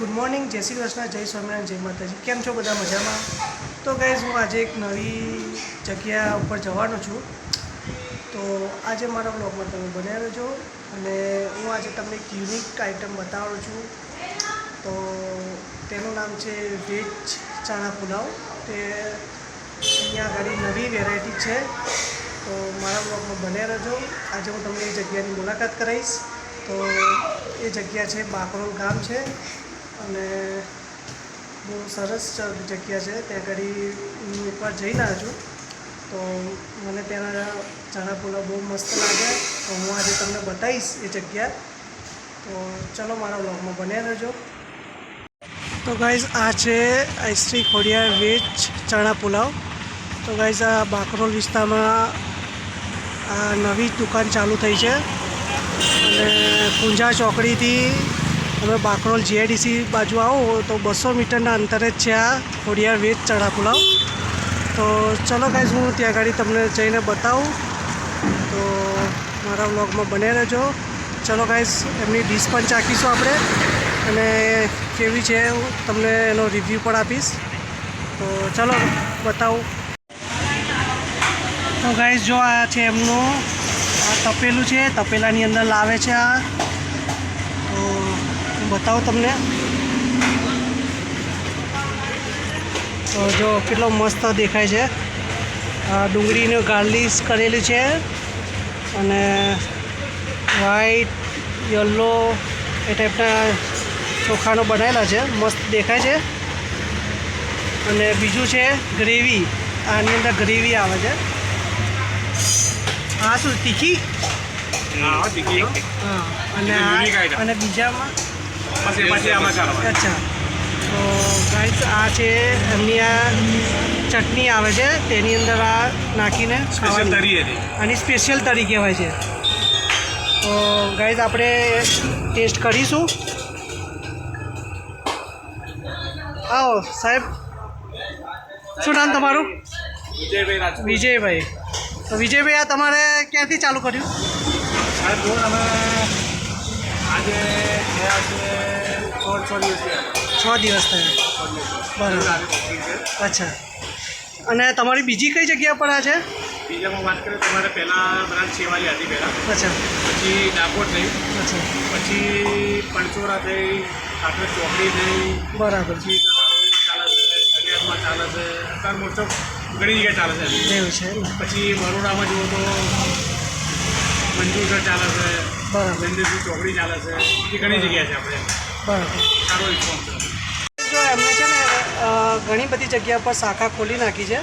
Good morning, જય શ્રી કૃષ્ણ, જય સ્વામિનારાયણ, જય માતાજી. કેમ છો બધા મજામાં? તો ગાઈઝ હું આજે એક નવી જગ્યા ઉપર જવાનો છું. તો આજે મારા બ્લોગમાં તમે બનાવ્યો છો અને હું આજે તમને એક યુનિક આઇટમ બતાવું છું. તો તેનું નામ છે વેજ ચણા પુલાવ. તે અહીંયા આગળ નવી વેરાયટી છે. તો મારા બ્લોગમાં બન્યા રહેજો. આજે હું તમને એ જગ્યાની મુલાકાત કરાવીશ. તો એ જગ્યા છે બાકરોલ ગામ છે. અને બહુ સરસ જગ્યા છે. ત્યાં ઘડી હું એકવાર જઈને આવ્યો છું તો મને ત્યાંના ચણા પુલાવ બહુ મસ્ત લાગ્યા તો હું આજે તમને બતાવીશ એ જગ્યા. તો ચલો મારા બ્લોગમાં બન્યા રહેજો. તો ગાઈઝ આ છે આઈશ્રી ખોડિયા વેજ ચણા પુલાવ તો ગાઈઝ આ બાકરોલ વિસ્તારમાં આ નવી દુકાન ચાલુ થઈ છે. અને પૂંજા ચોકડીથી તમે બાકરોલ જીઆઈડીસી બાજુ આવો, તો બસો મીટરના અંતરે જ છે આ ખોડિયાર વેજ ચણા પુલાવ. તો ચલો ગાઈઝ હું ત્યાં આગળ તમને જઈને બતાવું. તો મારા વ્લોગમાં બને રહેજો. ચલો ગાઈઝ એમની ડીશ પણ ચાખીશું આપણે. અને કેવી છે હું તમને એનો રિવ્યૂ પણ આપીશ. તો ચલો બતાવું. તો ગાઈઝ જો આ છે એમનું, આ તપેલું છે, તપેલાની અંદર લાવે છે આ. બતાવું તમને. તો જો કેટલો મસ્ત દેખાય છે. ડુંગળીને ગાર્લિશ કરેલી છે. અને વ્હાઈટ યલો એ ટાઈપના ચોખાનો બનાવેલા છે. મસ્ત દેખાય છે. અને બીજું છે ગ્રેવી. આની અંદર ગ્રેવી આવે છે. આ શું તીખી? હા. અને બીજામાં આમાં અચ્છા. તો ગાઈસ આ છે એમની આ ચટણી આવે છે. તેની અંદર આ નાખીને આની સ્પેશિયલ તરી કહેવાય છે. તો ગાઈસ આપણે ટેસ્ટ કરીશું. આવો સાહેબ. શું નામ તમારું? વિજયભાઈ વિજયભાઈ. તો વિજયભાઈ આ તમારે ક્યાંથી ચાલુ કર્યું? સાહેબ આજે છે દિવસ થયા છ દિવસ થયા. બરાબર. છે અચ્છા. અને તમારી બીજી કઈ જગ્યા પર આ છે? બીજામાં વાત કરીએ તમારે પહેલાં બ્રાન્ચ સેવાલી હતી પહેલાં. અચ્છા. પછી ડાકોર થઈ. અચ્છા. પછી પંચોરા થઈ આપણે ચોકડી થઈ. બરાબર. પછી ચાલે છે ચાલે છે અત્યારે મોસ્ટ ઓફ ઘણી જગ્યાએ ચાલે છે. એવું છે પછી બરોડામાં જુઓ તો મંજુસર ચાલે છે. બરાબર. ચોકડી ચાલે છે. એ ઘણી જગ્યા છે આપણે. બરાબર. સારો રિસ્પોન્સ જો એમને છે ને ઘણી બધી જગ્યા પર શાખા ખોલી નાખી છે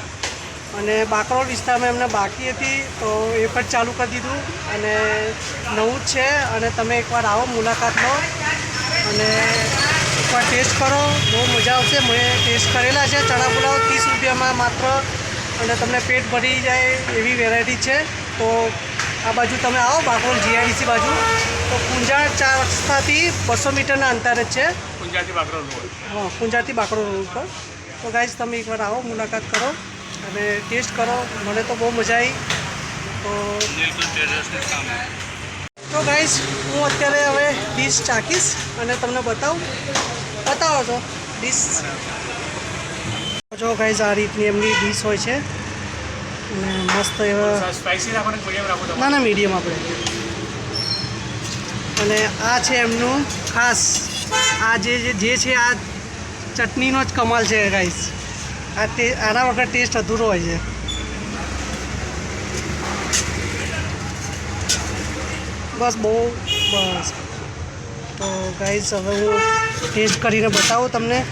અને બાકરોલ વિસ્તારમાં એમને બાકી હતી તો એ પણ ચાલુ કરી દીધું અને નવું જ છે અને તમે એકવાર આવો મુલાકાત લો અને એકવાર ટેસ્ટ કરો. બહુ મજા આવશે. મેં ટેસ્ટ કરેલા છે. ચણા પુલાવ ત્રીસ રૂપિયામાં માત્ર અને તમને પેટ ભરી જાય એવી વેરાયટી છે. તો આ બાજુ તમે આવો બાકોલ જીઆઈડીસી બાજુ. તો કુંજા ચાર રસ્તાથી બસો મીટરના અંતરે જ છે. કુંજાથી બાકરો રોડ. હા કુંજાથી બાકરો રોડ તો ગાઈઝ તમે એકવાર આવો મુલાકાત કરો અને ટેસ્ટ કરો. મને તો બહુ મજા આવી. તો તો ગાઈઝ હું અત્યારે હવે ડીશ ચાખીશ અને તમને બતાવું. બતાવો તો ડીશ. જો ગાઈઝ આ રીતની એમની ડીશ હોય છે. અને મસ્ત એવા સ્પાઇસી રાખવાનું મીડિયમ રાખો ના ના મીડિયમ આપણે. અને આ છે એમનું ખાસ. આ જે જે- જે છે આ ચટણીનો જ કમાલ છે ગાઈસ આ તે આના વગર ટેસ્ટ અધૂરો હોય છે. બસ બહુ બસ. તો ગાઈસ હવે હું ટેસ્ટ કરીને બતાવું તમને.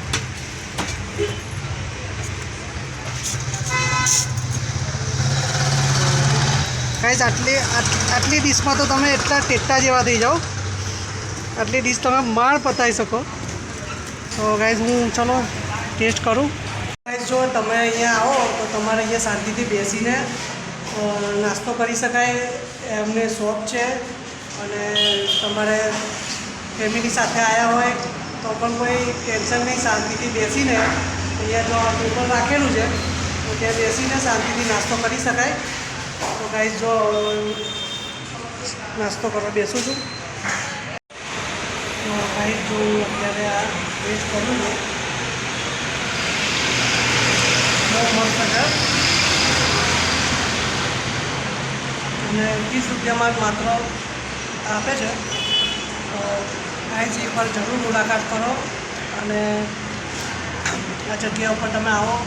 ગાઈઝ આટલી આટ- આટલી ડીશમાં તો તમે એટલા ટેટા જેવા થઈ જાઓ. આટલી ડીશ તમે માણ પતાવી શકો. તો ગાઈઝ હું ચલો ટેસ્ટ કરું. ગાઈઝ જો તમે અહીંયા આવો, તો તમારે અહીંયા શાંતિથી બેસીને નાસ્તો કરી શકાય. એમને શોપ છે. અને તમારે ફેમિલી સાથે આવ્યા હોય, તો પણ કોઈ ટેન્શન નહીં. શાંતિથી બેસીને, અહીંયા જો ટેબલ રાખેલું છે. તો ત્યાં બેસીને શાંતિથી નાસ્તો કરી શકાય. તો ગાઈઝ જો નાસ્તો કરવા બેસું છું. તો જો અત્યારે આ ટેસ્ટ કરું છું. બહુ મસ્ત છે. અને ત્રીસ રૂપિયામાં જ માત્ર આપે છે. તો ગાઈઝ એકવાર જરૂર મુલાકાત કરો અને આ જગ્યા ઉપર તમે આવો.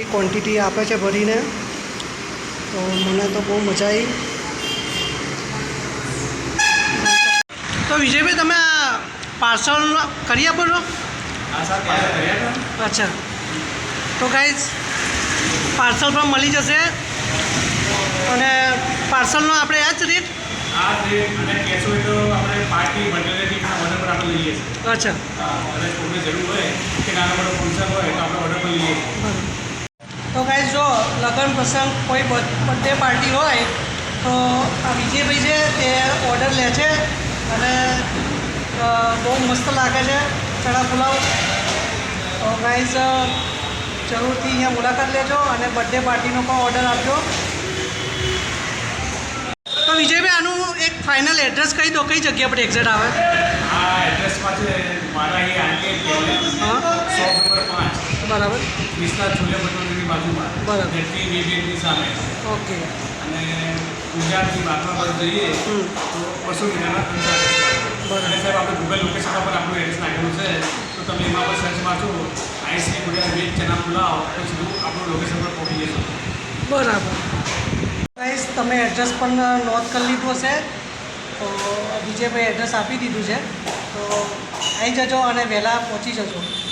એવી ક્વોન્ટિટી આપે છે ભરીને તો મને તો બહુ મજા આવી તો વિજયભાઈ તમે આ પાર્સલ કરી આપો છો અચ્છા. તો ગાઈઝ પાર્સલ પણ મળી જશે. અને પાર્સલનો આપણે આ જ રેટ આ જે અને કેશ હોય તો આપણે ઓર્ડર પર લઈએ છીએ. અચ્છા. તો ગાઈઝ જો લગ્ન પ્રસંગ કોઈ બર્થડે પાર્ટી હોય, તો આ વિજયભાઈ છે તે ઓર્ડર લે છે અને બહુ મસ્ત લાગે છે ચણા પુલાવ. તો ગાઈઝ જરૂરથી અહીંયા મુલાકાત લેજો અને બર્થડે પાર્ટીનો પણ ઓર્ડર આપજો. તો વિજયભાઈ આનું એક ફાઇનલ એડ્રેસ કહી દો, કઈ જગ્યા પર એક્ઝેક્ટ આવે? આ એડ્રેસમાં છે મારા એ પહેલે શોપ નંબર પાંચ. બરાબર. વિસ્તાર છોલે ભટોરીની બાજુમાં. બરાબર. જેટલી બે સામે. ઓકે. અને ગુજરાતથી બાતમા પર જઈએ તો મીટરના ગુજરાત બરાબર. અને સાહેબ આપણે ગૂગલ લોકેશન પર આપણું એડ્રેસ નાખેલું છે તો તમે એમાં પર સર્ચ મારશો આઈસી ગુજરાત વેજ ચના બોલાવો તો સીધું આપણું લોકેશન પર પહોંચી જશો. બરાબર. ગાઈસ તમે એડ્રેસ પણ નોંધ કરી લીધું હશે તો વિજયભાઈ એડ્રેસ આપી દીધું છે. તો આવી જજો અને વહેલા પહોંચી જજો.